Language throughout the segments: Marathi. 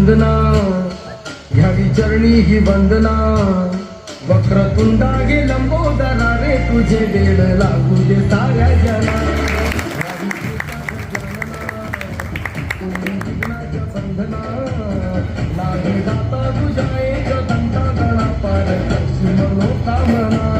वंदना. नंदना घ्यावी चरणी ही वंदना. वक्रतुंडा गे लंबोदरा रे तुझे वेळ लागू दे साऱ्या जना बंधना लागे जाता तुझ्या एक दंता गणा पार. करशी मनोकामना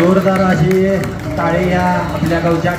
जोरदार अशी टाळे या आपल्या गावच्या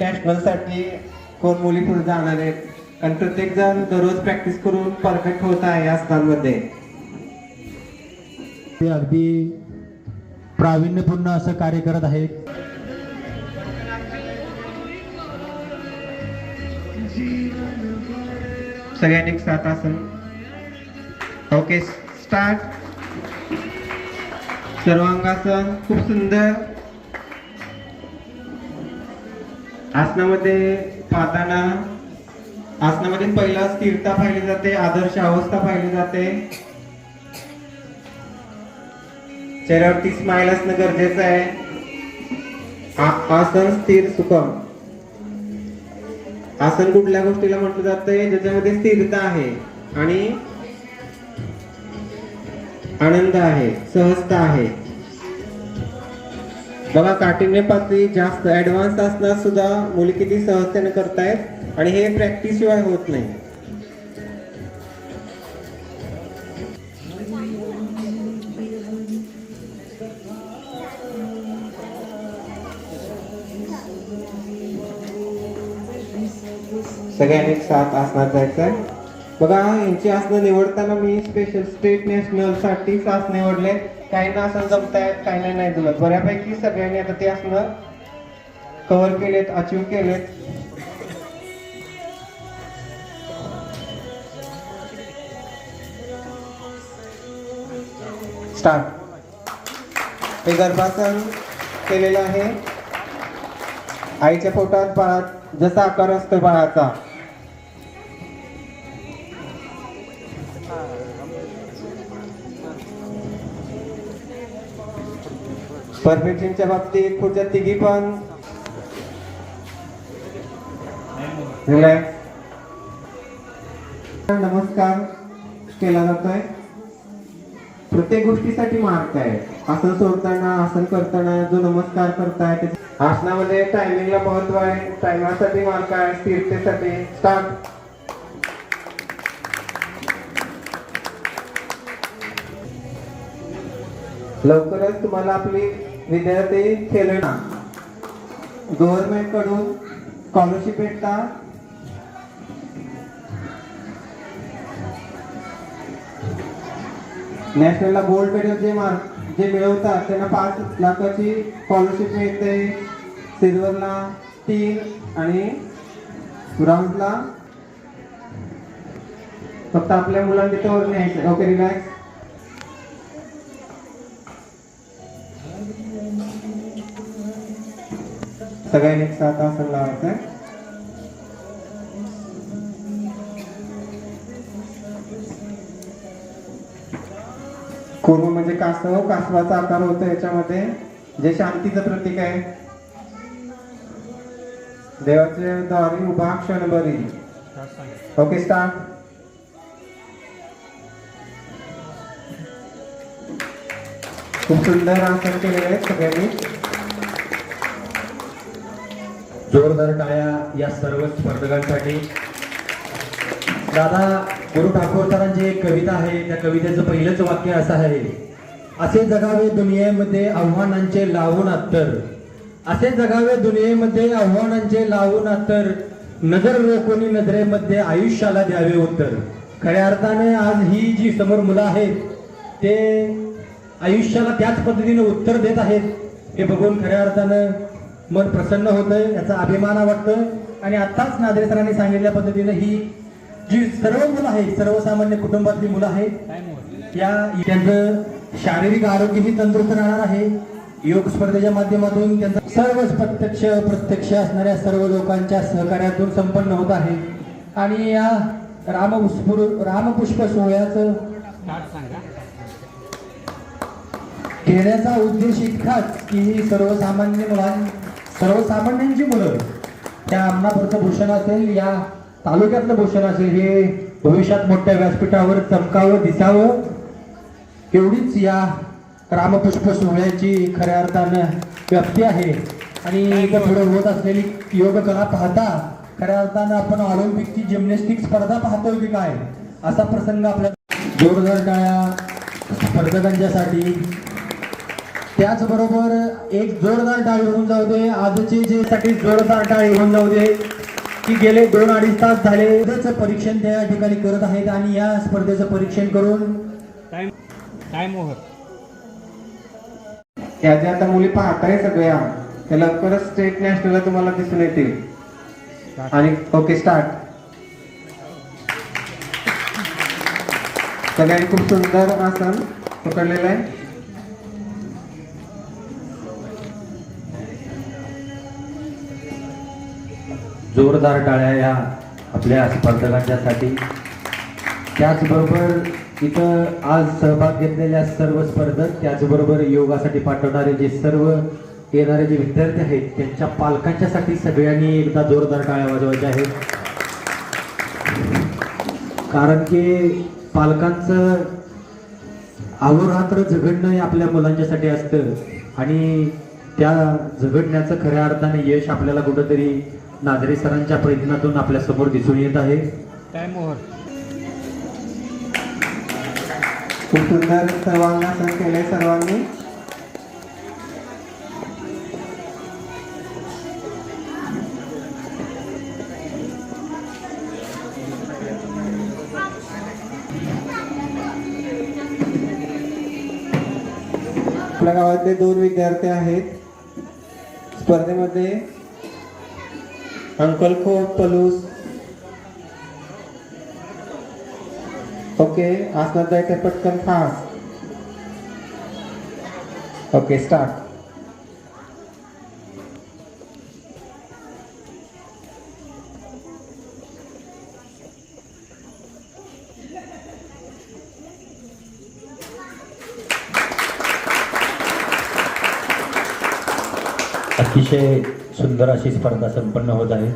नॅशनलसाठी कोण मुली पुढे जाणार आहेत? कारण प्रत्येक जण दररोज प्रॅक्टिस करून परफेक्ट होत आहे या स्थानमध्ये. ते अगदी प्रावीण्यपूर्ण असं कार्य करत आहेत. सगळ्यांनी साथ आसन ओके स्टार्ट सर्वांगासन खूप सुंदर. आसनामध्ये पाहताना आसनामध्ये पहिला स्थिरता पाहिली जाते आदर्श अवस्था पाहिली जाते. चेहऱ्यावरती स्माइल असणं गरजेचं आहे. आसन स्थिर सुखम. आसन कुठल्या गोष्टीला म्हटलं जातंय ज्याच्यामध्ये स्थिरता आहे आणि आनंद आहे सहजता आहे. बघा काठिण्य पातळी जास्त ऍडव्हान्स असणार सुद्धा मुली किती सहजतेने करतायत आणि हे प्रॅक्टिस शिवाय होत नाही. सगळ्यांनी एक साथ जायचं जायचंय बघा यांची आसनं निवडताना मी स्पेशल स्टेट नॅशनल साठीच आसन निवडले. काहींना आसन जमतायत काहींना नाही जमत. बऱ्यापैकी सगळ्यांनी आता ते आसनं कव्हर केलेत अचीव केलेत. स्टार्ट हे गर्भासन केलेलं आहे. आईच्या पोटात बाळात जसा आकार असतो बाळाचा. परफेक्शनच्या बाबतीत पुढच्या तिघी पण. रिलॅक्स नमस्कार. केला जातोय. प्रत्येक गोष्टीसाठी मारताय आहे. आसन सोडताना आसन करताना जो नमस्कार करताय आसनामध्ये टायमिंगला महत्त्व आहे. टायमासाठी मार्क आहे. स्थिरतेसाठी. स्टार्ट लवकरच तुम्हाला आपली विद्यार्थी खेळणा गव्हर्नमेंटकडून स्कॉलरशिप भेटता नॅशनलला गोल्ड मेडल जे मार्क जे मिळवतात त्यांना पाच लाखाची स्कॉलरशिप मिळते. सिल्वरला तीन आणि ब्राऊन्सला फक्त आपल्या मुलांनी त्यावर न्यायचं ओके रिलॅक्स सगळ्यांनी एक सात आसन लावायचं आहे. कुर्म म्हणजे कासव कासवाचा आकार होतो याच्यामध्ये. जे शांतीचं प्रतीक आहे. देवाचे द्वारी उभा क्षणभरी. ओके स्टार्ट खूप सुंदर आसन केलेले आहेत सगळ्यांनी. जोरदार टाळ्या या सर्व स्पर्धकांसाठी. दादा गुरु ठाकूर सरांची एक कविता आहे. त्या कवितेचं पहिलंच वाक्य असं आहे. असे जगावे दुनियेमध्ये आव्हानांचे लावून अत्तर. असे जगावे दुनियेमध्ये आव्हानांचे लावून अत्तर. नजर रोखोनी नजरेमध्ये आयुष्याला द्यावे उत्तर. खऱ्या अर्थाने आज ही जी समोर मुलं आहेत ते आयुष्याला त्याच पद्धतीने उत्तर देत आहेत. हे बघून खऱ्या अर्थानं मन प्रसन्न होतं याचा अभिमान वाटतोय. आणि आत्ताच नादरे सरांनी सांगितल्या पद्धतीनं ही जी सर्व मुलं आहेत सर्वसामान्य कुटुंबातली मुलं आहेत या त्यांचं शारीरिक आरोग्यही तंदुरुस्त राहणार आहे. योग स्पर्धेच्या माध्यमातून त्यांचा सर्वच प्रत्यक्ष प्रत्यक्ष असणाऱ्या सर्व लोकांच्या सहकार्यातून संपन्न होत आहे. आणि या रामपुष्प रामपुष्प सोहळ्याचं घेण्याचा उद्देश इतकाच की सर्वसामान्य मुलां सर्वसामान्यांची मुलं. त्या आमनापूरचं भूषण असेल या तालुक्यातलं भूषण असेल हे भविष्यात मोठ्या व्यासपीठावर चमकावं दिसावं. एवढीच या रामपुष्प सोहळ्याची खऱ्या अर्थानं व्याप्ती आहे. आणि इथं पुढे होत असलेली योग कला पाहता खऱ्या अर्थानं आपण ऑलिम्पिकची जिमनॅस्टिक स्पर्धा पाहतोय की काय? असा प्रसंग आपल्या जोरदार टाळ्या स्पर्धकांच्यासाठी त्याचबरोबर एक जोरदार टाळी होऊन जाऊ दे. आजचे जे साठी जोरदार टाळी होऊन जाऊ दे की गेले दोन अडीच तास झाले. परीक्षण त्या ठिकाणी करत आहेत आणि या स्पर्धेचं परीक्षण करून या ज्या आता मुली पाहताय सगळ्या त्या लवकरच स्टेट नॅशनलला तुम्हाला दिसून येतील. आणि ओके स्टार्ट सगळ्यांनी खूप सुंदर आसन पकडलेलं आहे. जोरदार टाळ्या या आपल्या स्पर्धकांच्यासाठी त्याचबरोबर इथं आज सहभाग घेतलेल्या सर्व स्पर्धक त्याचबरोबर योगासाठी पाठवणारे जे सर्व येणारे जे विद्यार्थी आहेत त्यांच्या पालकांच्यासाठी सगळ्यांनी एकदा जोरदार टाळ्या वाजवायच्या आहेत. कारण की पालकांचं अहोरात्र झगडणं हे आपल्या मुलांच्यासाठी असतं. आणि त्या झगडण्याचं खऱ्या अर्थाने यश आपल्याला कुठंतरी नाझरे सरांच्या प्रयत्नातून आपल्यासमोर दिसून येत आहे. खूप सुंदर सर्वांगासन केलंय सर्वांनी. आपल्या गावातले दोन विद्यार्थी आहेत. स्पर्धेमध्ये अंकल खोप पलूस। ओके आसनात जायचं पटकन फास्ट। ओके स्टार्ट अतिशय सुंदर अशी स्पर्धा संपन्न होत आहे.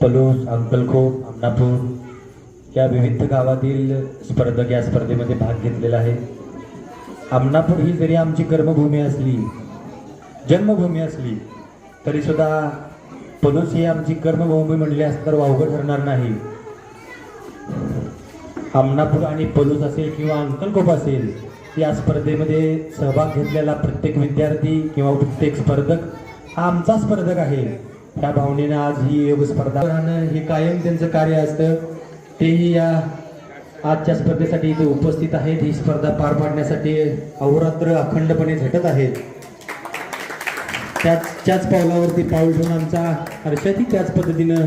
पलूस अंकलखोप आमनापूर या विविध गावातील स्पर्धक या स्पर्धेमध्ये भाग घेतलेला आहे. आमनापूर ही जरी आमची कर्मभूमी असली जन्मभूमी असली तरी सुद्धा पलूस ही आमची कर्मभूमी म्हणली असं तर वावगं ठरणार नाही. आमनापूर आणि पलूस असेल किंवा अंकलकोप असेल या स्पर्धेमध्ये सहभाग घेतलेला प्रत्येक विद्यार्थी किंवा प्रत्येक स्पर्धक आमचा स्पर्धक आहे. त्या भावनेनं आज ही योग स्पर्धा हे कायम त्यांचं कार्य असतं. तेही या आजच्या स्पर्धेसाठी इथे उपस्थित आहेत. ही स्पर्धा पार पाडण्यासाठी अहोरात्र अखंडपणे झटत आहेत. त्याच त्याच पावलावरती पाऊल ठेवून आमचा हर्षाती त्याच पद्धतीनं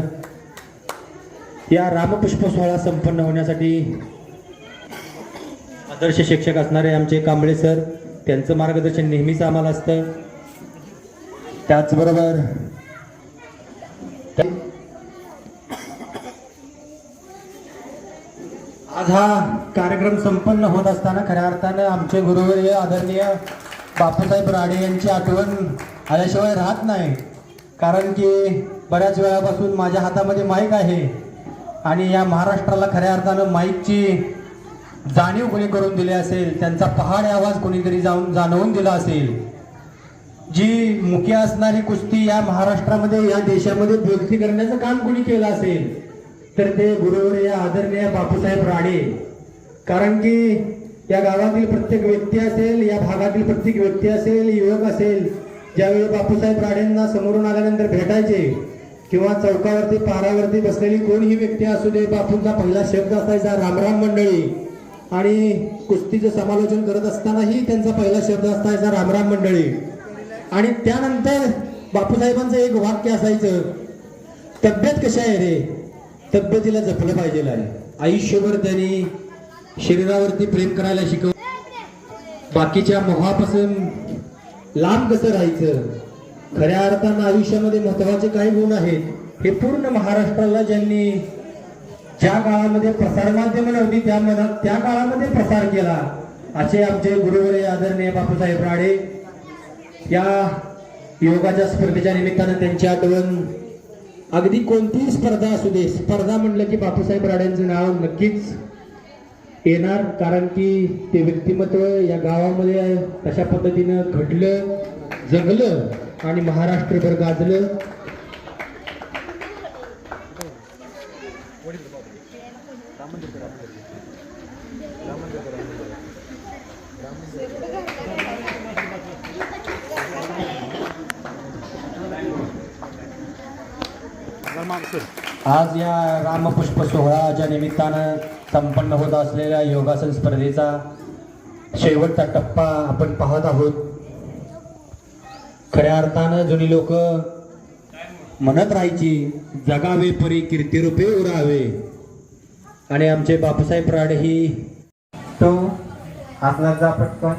या रामपुष्प सोहळा संपन्न होण्यासाठी आदर्श शिक्षक असणारे आमचे कांबळे सर त्यांचं मार्गदर्शन नेहमीच आम्हाला असतं. त्याचबरोबर आज हा कार्यक्रम संपन्न होत असताना खऱ्या अर्थानं आमचे गुरुवर्य आदरणीय बापूसाहेब राडे यांची आठवण आल्याशिवाय राहत नाही. कारण की बऱ्याच वेळापासून माझ्या हातामध्ये माईक आहे आणि या महाराष्ट्राला खऱ्या अर्थानं माईकची जाणीव कोणी करून दिली असेल त्यांचा पहाड आवाज कोणीतरी जाऊन जाणवून दिला असेल जी मुख्य असणारी कुस्ती या महाराष्ट्रामध्ये या देशामध्ये दुरुस्ती करण्याचं काम कोणी केलं असेल तर ते गुरुवर या आदरणीय बापूसाहेब राणे. कारण की या गावातील प्रत्येक व्यक्ती असेल या भागातील प्रत्येक व्यक्ती असेल युवक असेल ज्यावेळी बापूसाहेब राणेंना समोरून आल्यानंतर भेटायचे किंवा चौकावरती पारावरती बसलेली कोणीही व्यक्ती असू दे बापूंचा पहिला शब्द असायचा रामराम मंडळी. आणि कुस्तीचं समालोचन करत असतानाही त्यांचा पहिला शब्द असायचा रामराम मंडळी. आणि त्यानंतर बापूसाहेबांचं एक वाक्य असायचं तब्येत कशा आहे रे? तब्येतीला जपलं पाहिजे आहे आयुष्यभर त्यांनी शरीरावरती प्रेम करायला शिकव बाकीच्या मोहापासून लांब कसं राहायचं? खऱ्या अर्थानं आयुष्यामध्ये महत्त्वाचे काही गुण आहेत. हे पूर्ण महाराष्ट्राला ज्यांनी ज्या काळामध्ये प्रसारमाध्यम नव्हती त्या मनात त्या काळामध्ये प्रसार केला असे आमचे गुरुवरे आदरणीय बापूसाहेब राडे या योगाच्या स्पर्धेच्या निमित्तानं त्यांच्या दोन अगदी कोणतीही स्पर्धा असू दे स्पर्धा म्हणलं की बापूसाहेब राड्यांचं नाव नक्कीच येणार कारण की ते व्यक्तिमत्व या गावामध्ये तशा पद्धतीनं घडलं जगलं आणि महाराष्ट्रभर गाजलं. आज या रामपुष्प सोहळाच्या निमित्तानं संपन्न होत असलेल्या योगासन स्पर्धेचा शेवटचा टप्पा आपण पाहत आहोत. खऱ्या अर्थानं जुनी लोक म्हणत राहायची जगावे परी कीर्तिरूपे उरावे. आणि आमचे बापूसाहेब राड ही तो आपला जा पटकन.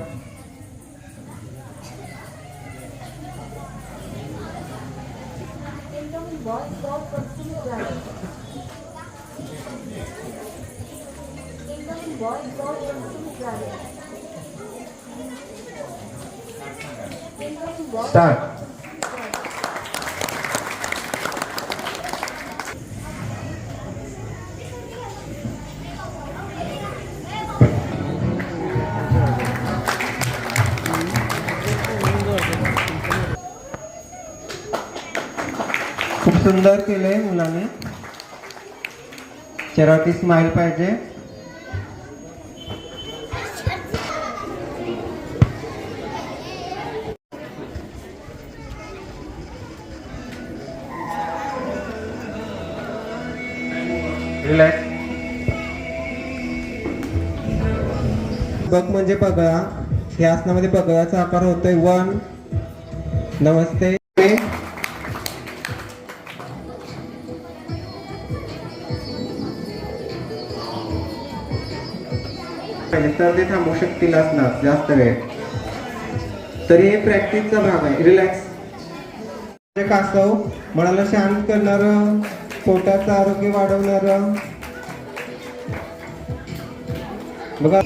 स्टार्ट खूप सुंदर केलंय मुलांनी. चेहऱ्यावरती स्माइल पाहिजे. बघ म्हणजे पगळा ह्या आसनामध्ये पगळाचा आकार होतोय वन. नमस्ते. तर ते थांबू शकतील असणार जास्त वेळ. तरी हे प्रॅक्टिसचा भाग आहे. रिलॅक्स कासव मनाला शांत करणार पोटाचं आरोग्य वाढवणार. बघा.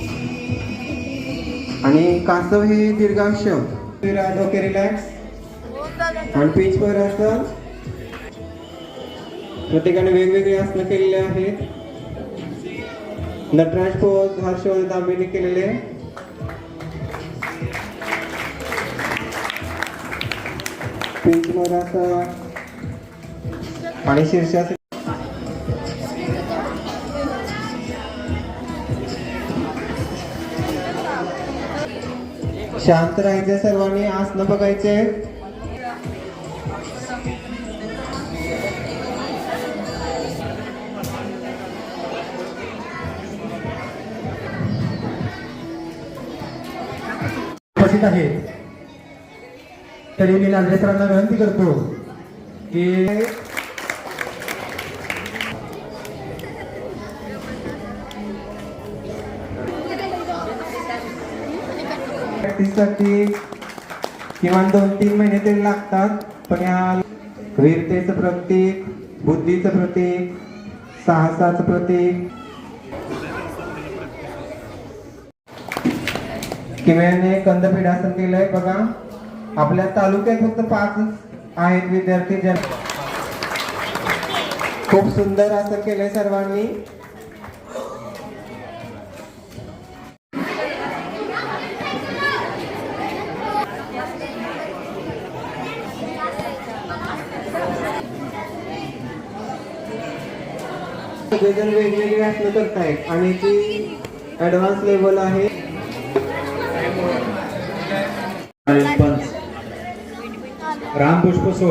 आणि कासव हे दीर्घायुष्य डोके रिलॅक्स आणि पीच वर असं प्रत्येकाने वेगवेगळी आसनं केलेले आहेत. नटराज पोज हर्षवर्धन दांबेने केलेले. पिंच वर असं आणि शीर्षासन शांत राहायचे सर्वांनी आसनं बघायचे. उपस्थित तरी मी नांद्रे सरांना विनंती करतो की प्रॅक्टिससाठी किमान दोन तीन महिने तरी लागतात पण या वीरतेचं प्रतीक बुद्धीचं प्रतीक साहसाचं प्रतीक. किमयाने कंदपीठासन केलंय बघा. आपल्या तालुक्यात फक्त पाच आहेत विद्यार्थी ज्या खूप सुंदर असं केलंय सर्वांनी. सगळेजण वेगवेगळे असलं करतायत आणि ती ऍडव्हान्स लेवल आहे. रामपुष्प सो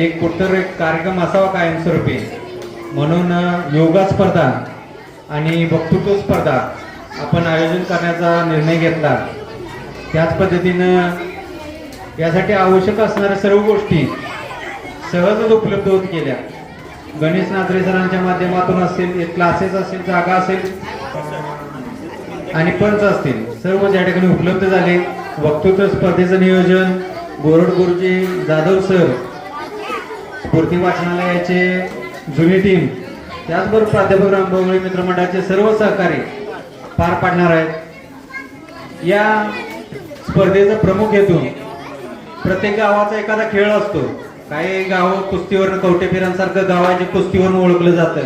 एक कुठतर एक कार्यक्रम असावा कायमस्वरूपी. म्हणून योगा स्पर्धा आणि वक्तृत्व स्पर्धा आपण आयोजन करण्याचा निर्णय घेतला. त्याच पद्धतीनं यासाठी आवश्यक असणाऱ्या सर्व गोष्टी सहजच उपलब्ध होत गेल्या. गणेश नाजरे सरांच्या माध्यमातून असतील क्लासेस असेल जागा असेल आणि पंच असतील सर्व ज्या ठिकाणी उपलब्ध झाले वक्तृत्व स्पर्धेचं नियोजन बोरड गुरुजी जाधव सर स्फूर्ती वाचनालयाचे जुनी टीम त्याचबरोबर प्राध्यापक रामभाऊ मित्रमंडळाचे सर्व सहकारी पार पाडणार आहेत. या स्पर्धेचा प्रमुख हेतू प्रत्येक गावाचा एखादा खेळ असतो. काही गाव कुस्तीवरनं कवटेफिरांसारखं गावाचे आहे कुस्तीवरून ओळखलं जातं.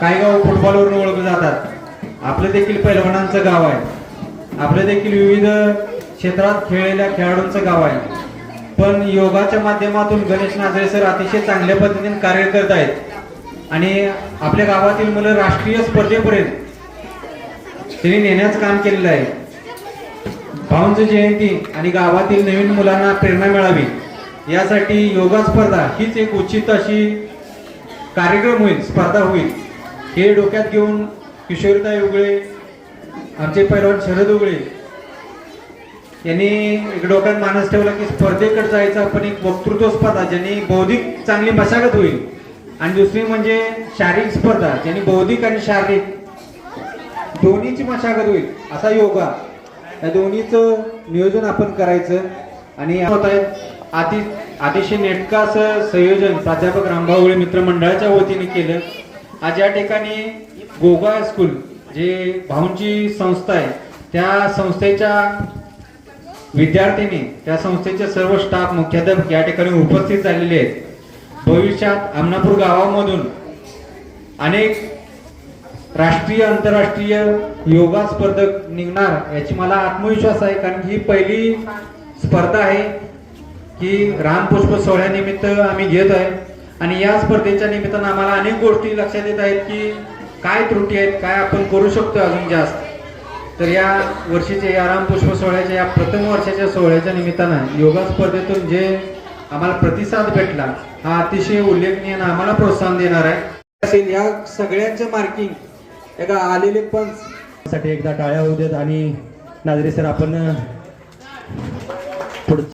काही गाव फुटबॉलवरून ओळखले जातात. आपलं देखील पैलवानांचं गाव आहे. आपलं देखील विविध क्षेत्रात खेळलेल्या खेळाडूंचं गाव आहे. पण योगाच्या माध्यमातून गणेश नाजरे सर अतिशय चांगल्या पद्धतीने कार्य करत आहेत. आणि आपल्या गावातील मुलं राष्ट्रीय स्पर्धेपर्यंत त्यांनी नेण्याचं काम केलेलं आहे. भाऊंची जयंती आणि गावातील नवीन मुलांना प्रेरणा मिळावी. यासाठी योगा स्पर्धा हीच एक उचित अशी कार्यक्रम होईल स्पर्धा होईल. हे डोक्यात घेऊन किशोरताई उगळे आमचे पैलवान शरद उगळे यांनी एक डोक्यात मानस ठेवला की स्पर्धेकडे जायचं आपण एक वक्तृत्व स्पर्धा ज्यांनी बौद्धिक चांगली मशागत होईल. आणि दुसरी म्हणजे शारीरिक स्पर्धा ज्यांनी बौद्धिक आणि शारीरिक दोन्हीची मशागत होईल. असा योगा. या दोन्हीचं नियोजन आपण करायचं. आणि होत आहे अति अतिशय नेटका असं संयोजन प्राध्यापक रामभाऊळे मित्रमंडळाच्या वतीने केलं. आज या ठिकाणी गोगा स्कूल जे भाऊंची संस्था आहे त्या संस्थेच्या विद्यार्थ्यांनी त्या संस्थेचे सर्व स्टाफ मुख्याध्यापक या ठिकाणी उपस्थित झालेले आहेत. भविष्यात आमनापूर गावामधून अनेक राष्ट्रीय आंतरराष्ट्रीय योगा स्पर्धक निघणार याची मला आत्मविश्वास आहे कारण ही पहिली स्पर्धा आहे. की रामपुष्प सोहळ्यानिमित्त आम्ही घेत आहे. आणि या स्पर्धेच्या निमित्तानं आम्हाला अनेक गोष्टी लक्षात येत आहेत की काय त्रुटी आहेत काय आपण करू शकतो अजून जास्त. तर या वर्षीच्या या रामपुष्प सोहळ्याच्या या प्रथम वर्षाच्या सोहळ्याच्या निमित्तानं योगा स्पर्धेतून जे आम्हाला प्रतिसाद भेटला हा अतिशय उल्लेखनीय आम्हाला प्रोत्साहन देणार आहे. असेल या सगळ्यांचं मार्किंग एका आलेले पण. साठी एकदा टाळ्या होऊ देत आणि नाजरे सर आपण